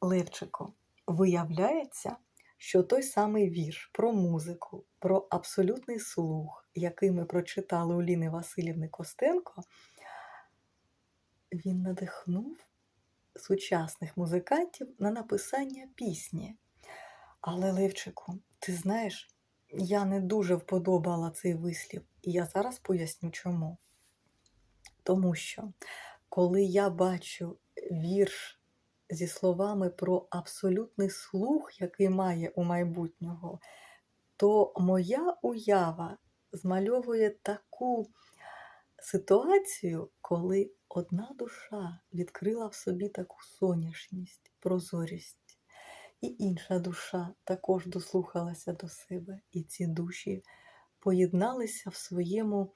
Левчику, виявляється, що той самий вірш про музику, про абсолютний слух, який ми прочитали у Ліни Васильівни Костенко, він надихнув сучасних музикантів на написання пісні. Але, Левчику, ти знаєш, я не дуже вподобала цей вислів, і я зараз поясню чому. Тому що, коли я бачу вірш зі словами про абсолютний слух, який має у майбутнього, то моя уява змальовує таку ситуацію, коли одна душа відкрила в собі таку соняшність, прозорість, і інша душа також дослухалася до себе, і ці душі поєдналися в своєму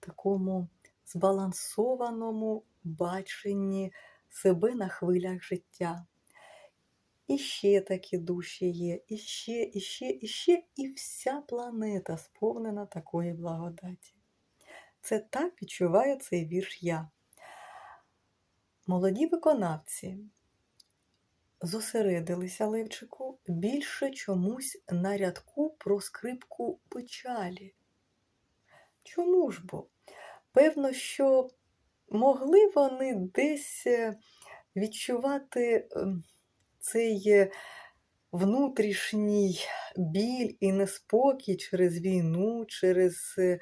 такому збалансованому баченні себе на хвилях життя. І ще такі душі є, і ще, і ще, і ще, і вся планета сповнена такої благодаті. Це так відчуваю цей вірш я. Молоді виконавці зосередилися Левчику більше чомусь на рядку про скрипку печалі. Чому ж бо? Певно, що могли вони десь е, відчувати ем, цей е, внутрішній біль і неспокій через війну, через е,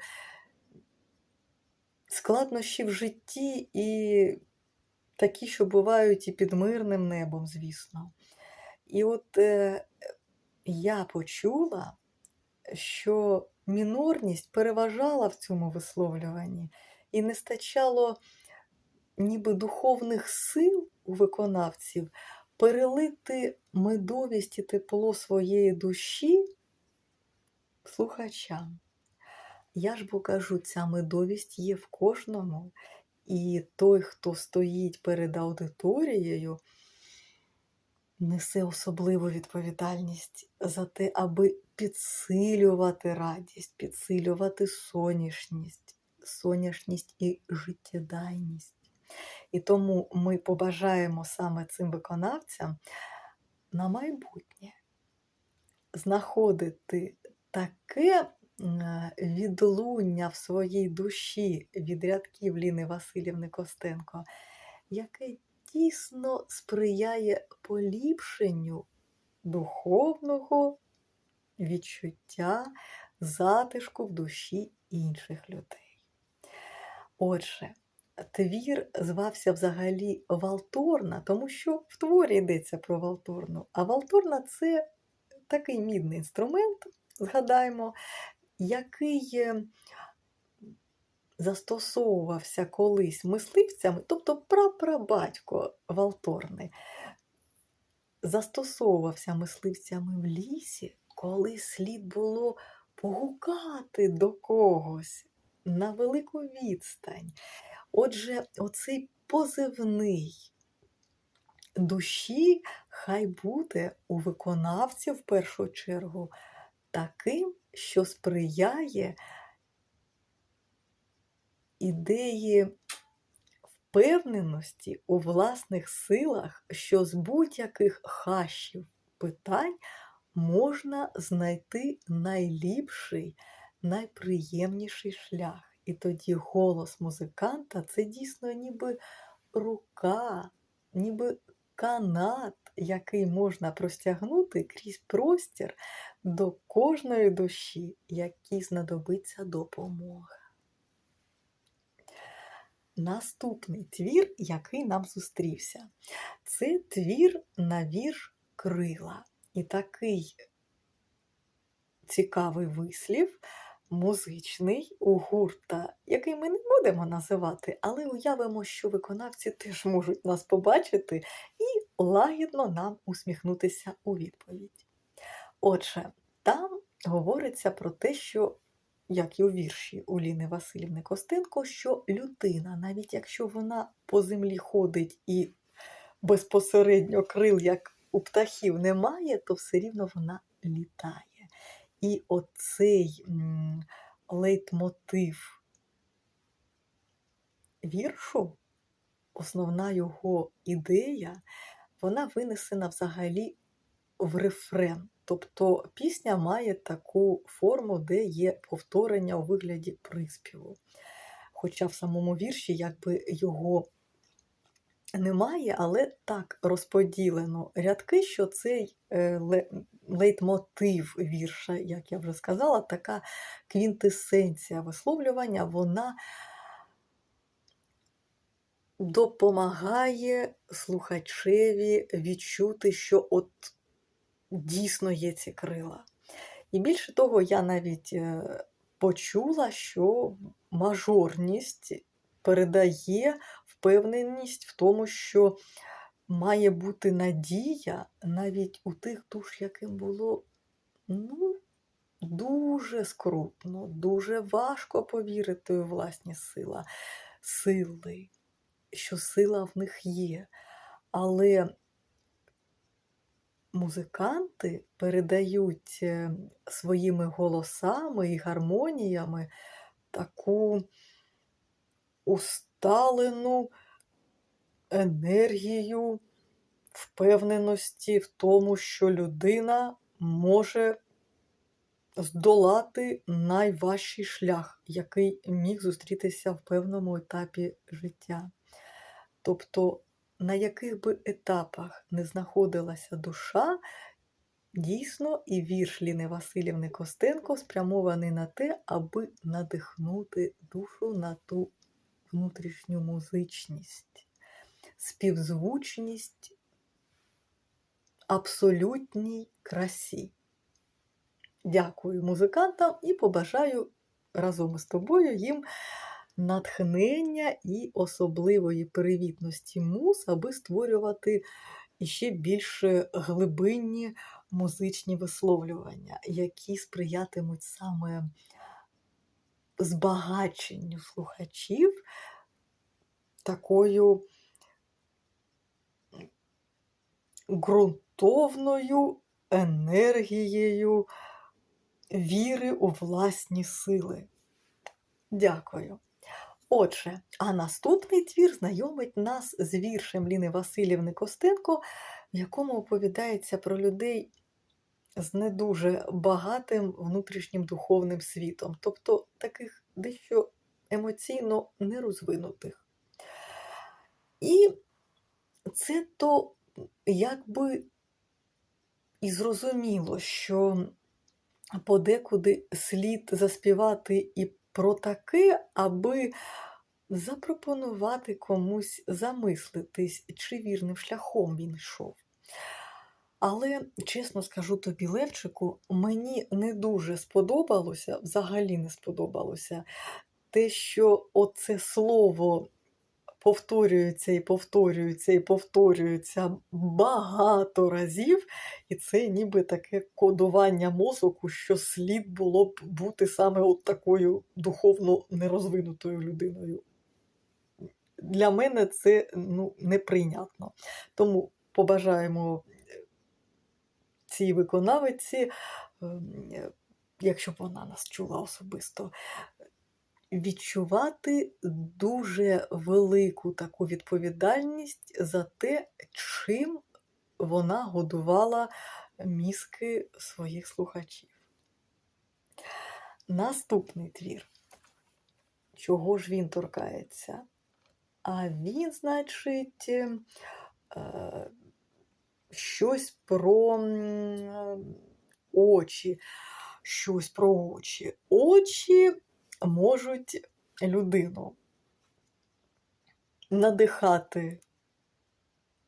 складнощі в житті і такі, що бувають і під мирним небом, звісно. І от е, я почула, що мінорність переважала в цьому висловлюванні і не стачало ніби духовних сил у виконавців перелити медовість і тепло своєї душі слухачам. Я ж бо кажу, ця медовість є в кожному, і той, хто стоїть перед аудиторією, несе особливу відповідальність за те, аби підсилювати радість, підсилювати соняшність, соняшність і життєдайність. І тому ми побажаємо саме цим виконавцям на майбутнє знаходити таке відлуння в своїй душі від рядків Ліни Васильівни Костенко, яке дійсно сприяє поліпшенню духовного відчуття затишку в душі інших людей. Отже, твір звався взагалі Валторна, тому що в творі йдеться про Валторну. А Валторна це такий мідний інструмент, згадаємо, який е, застосовувався колись мисливцями, тобто прапрабатько Валторни, застосовувався мисливцями в лісі, коли слід було погукати до когось на велику відстань. Отже, оцей позивний душі хай буде у виконавця в першу чергу таким, що сприяє ідеї впевненості у власних силах, що з будь-яких хащів питань можна знайти найліпший, найприємніший шлях. І тоді голос музиканта це дійсно ніби рука, ніби канат, який можна простягнути крізь простір до кожної душі, якій знадобиться допомога. Наступний твір, який нам зустрівся, це твір на вірш крила. І такий цікавий вислів, музичний у гурта, який ми не будемо називати, але уявимо, що виконавці теж можуть нас побачити і лагідно нам усміхнутися у відповідь. Отже, там говориться про те, що, як і у вірші у Ліни Васильівни Костенко, що людина, навіть якщо вона по землі ходить і безпосередньо крил, як у птахів, немає, то все рівно вона літає. І оцей лейтмотив віршу, основна його ідея вона винесена взагалі в рефрен. Тобто пісня має таку форму, де є повторення у вигляді приспіву. Хоча в самому вірші якби його немає, але так розподілено рядки, що цей е, лейтмотив вірша, як я вже сказала, така квінтесенція висловлювання, вона допомагає слухачеві відчути, що от дійсно є ці крила. І більше того, я навіть е, почула, що мажорність передає впевненість в тому, що має бути надія навіть у тих душ, яким було ну, дуже скрутно, дуже важко повірити у власні сила, сили, що сила в них є. Але музиканти передають е, своїми голосами і гармоніями таку усталену енергію впевненості в тому, що людина може здолати найважчий шлях, який міг зустрітися в певному етапі життя. Тобто, на яких би етапах не знаходилася душа, дійсно і вірш Ліни Васильівни Костенко спрямований на те, аби надихнути душу на ту внутрішню музичність, співзвучність абсолютній красі. Дякую музикантам і побажаю разом із тобою їм натхнення і особливої привітності муз, аби створювати іще більш глибинні музичні висловлювання, які сприятимуть саме збагаченню слухачів такою ґрунтовною енергією віри у власні сили. Дякую. Отже, а наступний твір знайомить нас з віршем Ліни Васильівни Костенко, в якому оповідається про людей з не дуже багатим внутрішнім духовним світом, тобто таких дещо емоційно нерозвинутих. І це то якби і зрозуміло, що подекуди слід заспівати і про таке, аби запропонувати комусь замислитись, чи вірним шляхом він йшов. Але, чесно скажу тобі, Левчику, мені не дуже сподобалося, взагалі не сподобалося те, що оце слово повторюється і повторюється і повторюється багато разів, і це ніби таке кодування мозоку, що слід було б бути саме от такою духовно нерозвинутою людиною. Для мене це ну, неприйнятно. Тому побажаємо цій виконавиці, ем, якщо б вона нас чула особисто, відчувати дуже велику таку відповідальність за те, чим вона годувала мізки своїх слухачів. Наступний твір. Чого ж він торкається? А він, значить, е, щось про очі. Щось про очі. Очі можуть людину надихати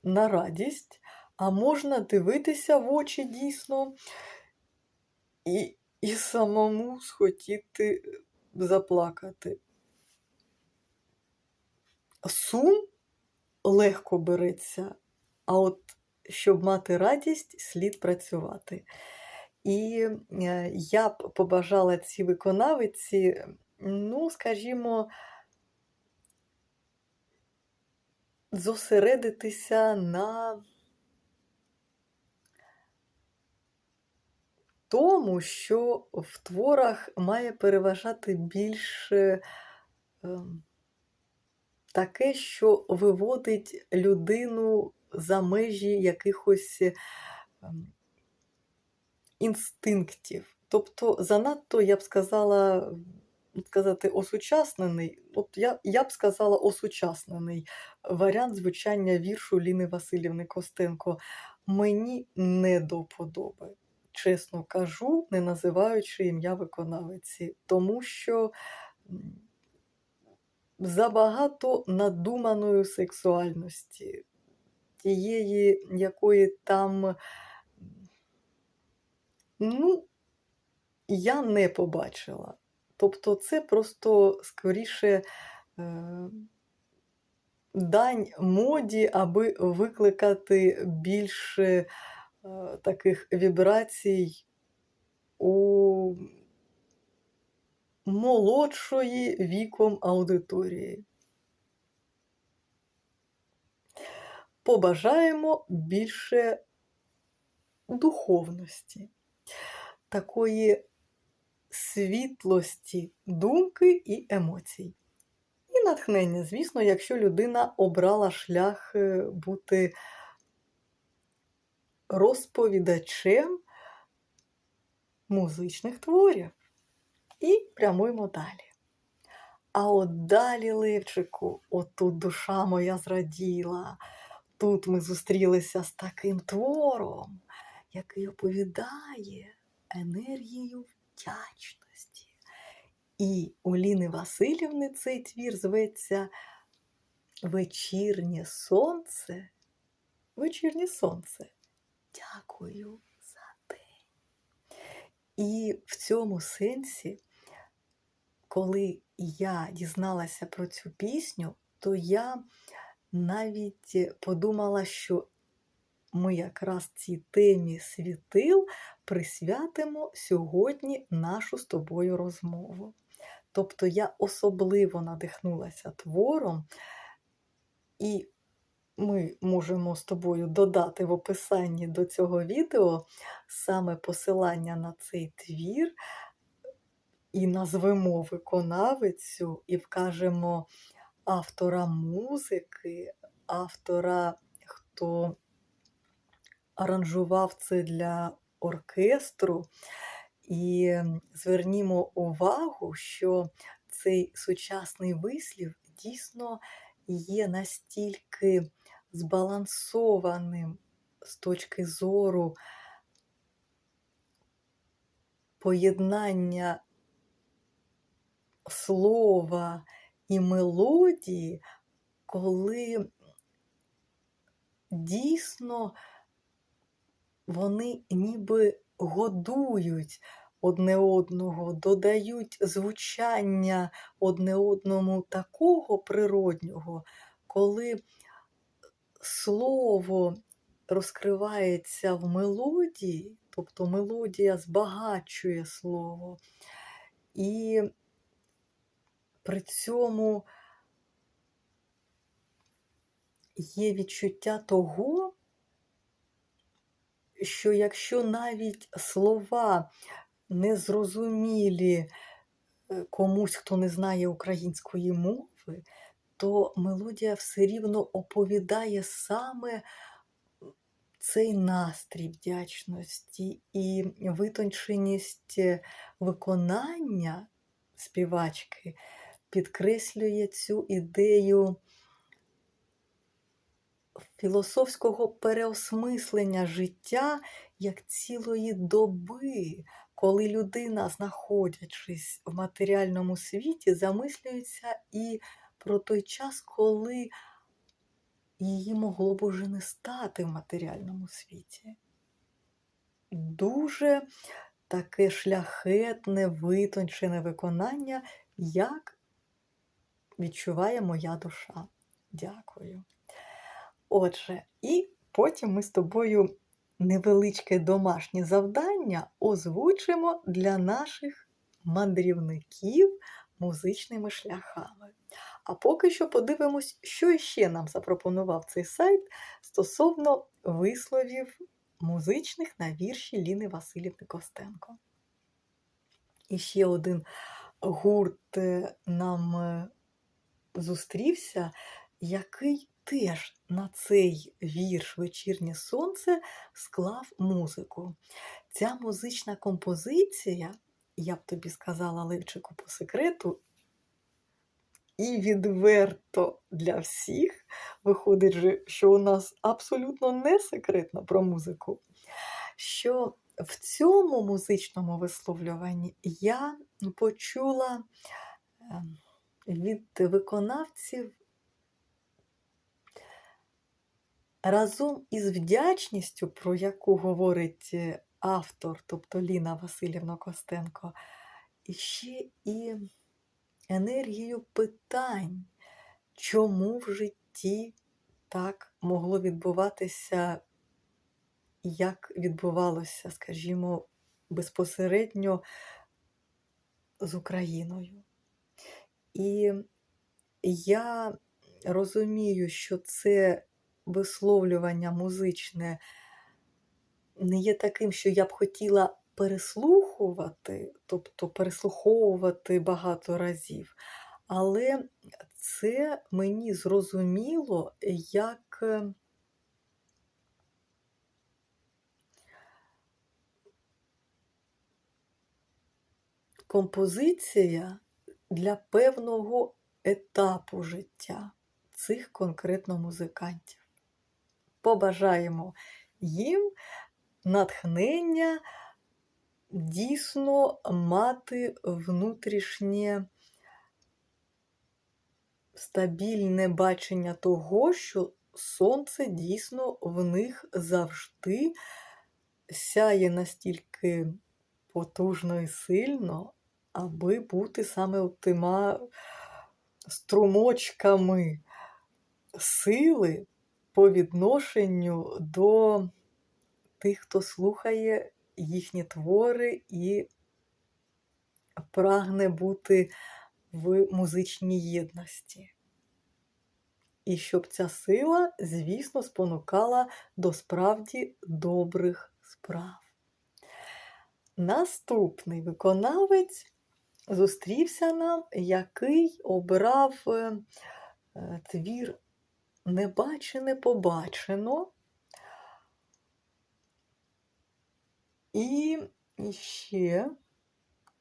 на радість, а можна дивитися в очі дійсно і, і самому схотіти заплакати. Сум легко береться, а от щоб мати радість, слід працювати. І е, я б побажала цій виконавиці, ну, скажімо, зосередитися на тому, що в творах має переважати більше ем, таке, що виводить людину за межі якихось ем, інстинктів. Тобто занадто, я б сказала, сказати, осучаснений, от я, я б сказала, осучаснений варіант звучання віршу Ліни Васильівни Костенко мені не до вподоби. Чесно кажу, не називаючи ім'я виконавиці, тому що забагато надуманої сексуальності, тієї, якої там, ну, я не побачила. Тобто це просто скоріше е, дань моді, аби викликати більше е, таких вібрацій у молодшої віком аудиторії. Побажаємо більше духовності, такої світлості думки і емоцій. І натхнення, звісно, якщо людина обрала шлях е, бути розповідачем музичних творів. І прямуємо далі. А от далі, Левчику, отут душа моя зраділа. Тут ми зустрілися з таким твором, який оповідає енергію вдячності. І у Ліни Васильівни цей твір зветься Вечірнє сонце. Вечірнє сонце. Дякую за день. І в цьому сенсі, коли я дізналася про цю пісню, то я навіть подумала, що ми якраз цій темі світил присвятимо сьогодні нашу з тобою розмову. Тобто я особливо надихнулася твором, і ми можемо з тобою додати в описанні до цього відео саме посилання на цей твір, і назвемо виконавицю, і вкажемо автора музики, автора, хто аранжував це для оркестру. І звернімо увагу, що цей сучасний вислів дійсно є настільки збалансованим з точки зору поєднання слова і мелодії, коли дійсно вони ніби годують одне одного, додають звучання одне одному такого природнього, коли слово розкривається в мелодії, тобто мелодія збагачує слово, і при цьому є відчуття того, що якщо навіть слова незрозумілі е, комусь, хто не знає української мови, то мелодія все рівно оповідає саме цей настрій вдячності і витонченість виконання співачки підкреслює цю ідею філософського переосмислення життя як цілої доби, коли людина, знаходячись в матеріальному світі, замислюється і про той час, коли її могло б уже не стати в матеріальному світі. Дуже таке шляхетне, витончене виконання, як відчуває моя душа. Дякую. Отже, і потім ми з тобою невеличке домашнє завдання озвучимо для наших мандрівників музичними шляхами. А поки що подивимось, що ще нам запропонував цей сайт стосовно висловів музичних на вірші Ліни Васильівни Костенко. І ще один гурт е, нам е, зустрівся, який теж на цей вірш Вечірнє сонце склав музику. Ця музична композиція, я б тобі сказала Левчику по секрету, і відверто для всіх виходить, що у нас абсолютно не секретно про музику. Що в цьому музичному висловлюванні я почула ем, від виконавців разом із вдячністю, про яку говорить е, автор, тобто Ліна Васильівна Костенко, і ще і енергію питань, чому в житті так могло відбуватися, як відбувалося, скажімо, безпосередньо з Україною. І я розумію, що це висловлювання музичне не є таким, що я б хотіла переслухувати, тобто переслуховувати багато разів, але це мені зрозуміло як е, композиція для певного етапу життя цих конкретно музикантів. Побажаємо їм натхнення дійсно мати внутрішнє стабільне бачення того, що сонце дійсно в них завжди сяє настільки потужно і сильно, аби бути саме тима струмочками сили по відношенню до тих, хто слухає їхні твори і прагне бути в музичній єдності. І щоб ця сила, звісно, спонукала до справді добрих справ. Наступний виконавець зустрівся нам, який обрав е, е, твір Небачене побачено. І ще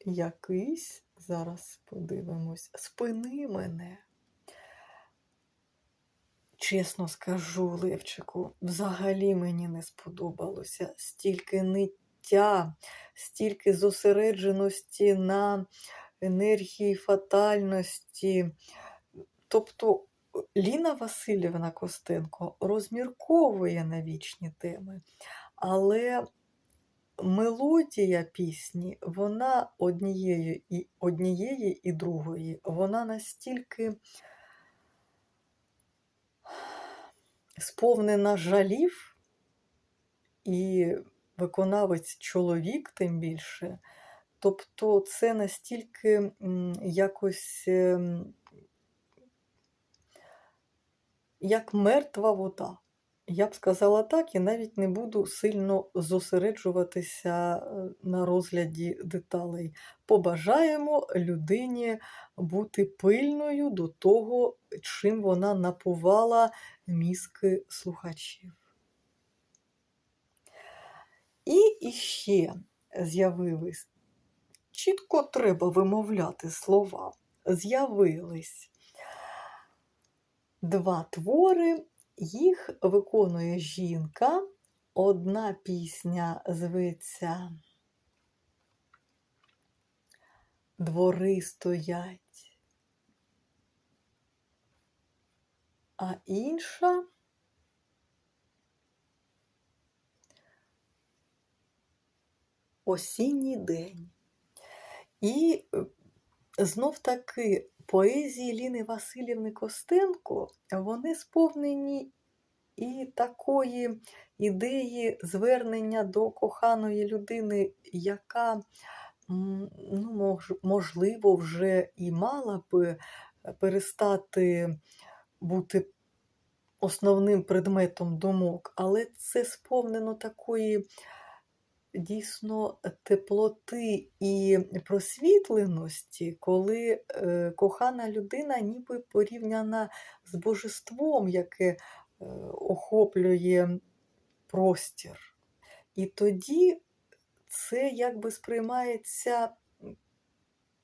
якийсь, зараз подивимось, спини мене. Чесно скажу, Левчику, взагалі мені не сподобалося стільки ниття, стільки зосередженості на енергії фатальності. Тобто Ліна Васильівна Костенко розмірковує на вічні теми, але мелодія пісні, вона однієї і однієї і другої, вона настільки сповнена жалів, і виконавець чоловік, тим більше. Тобто це настільки якось ем, як мертва вода. Я б сказала так, і навіть не буду сильно зосереджуватися е, на розгляді деталей. Побажаємо людині бути пильною до того, чим вона напувала мізки слухачів. І іще з'явились, чітко треба вимовляти слова, з'явились. Два твори їх виконує жінка. Одна пісня зветься Двори стоять, а інша осінній день. І е, знов таки поезії Ліни Васильівни Костенко вони сповнені і такої ідеї звернення до коханої людини, яка, ну, можливо, вже і мала б перестати бути основним предметом думок, але це сповнено такої дійсно теплоти і просвітленості, коли е, кохана людина ніби порівняна з божеством, яке е, охоплює простір. І тоді це якби сприймається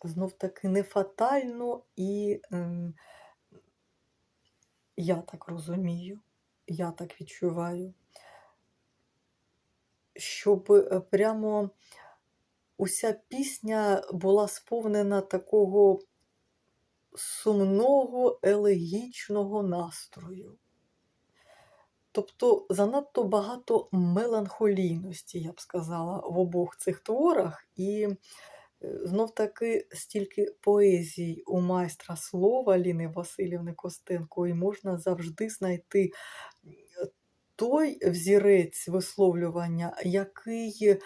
знов таки не фатально і ем, я так розумію, я так відчуваю, щоб е, прямо уся пісня була сповнена такого сумного, елегічного настрою. Тобто занадто багато меланхолійності, я б сказала, в обох цих творах, і знов таки стільки поезій у майстра слова Ліни Васильівни Костенко, і можна завжди знайти той взірець висловлювання, який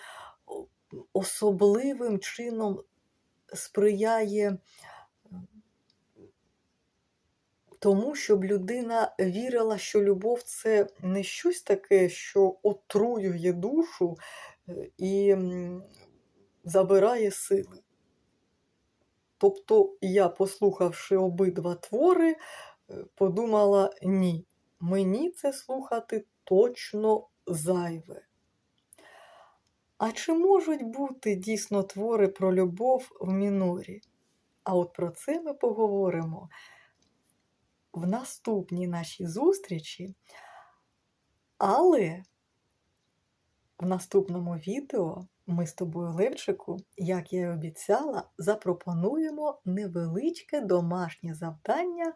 особливим чином сприяє тому, щоб людина вірила, що любов це не щось таке, що отруює душу е, і забирає сили. Тобто я, послухавши обидва твори, е, подумала: ні, мені це слухати точно зайве. А чи можуть бути дійсно твори про любов в мінорі? А от про це ми поговоримо в наступній нашій зустрічі. Але в наступному відео ми з тобою, Левчику, як я й обіцяла, запропонуємо невеличке домашнє завдання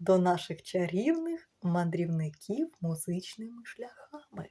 до наших чарівних мандрівників музичними шляхами.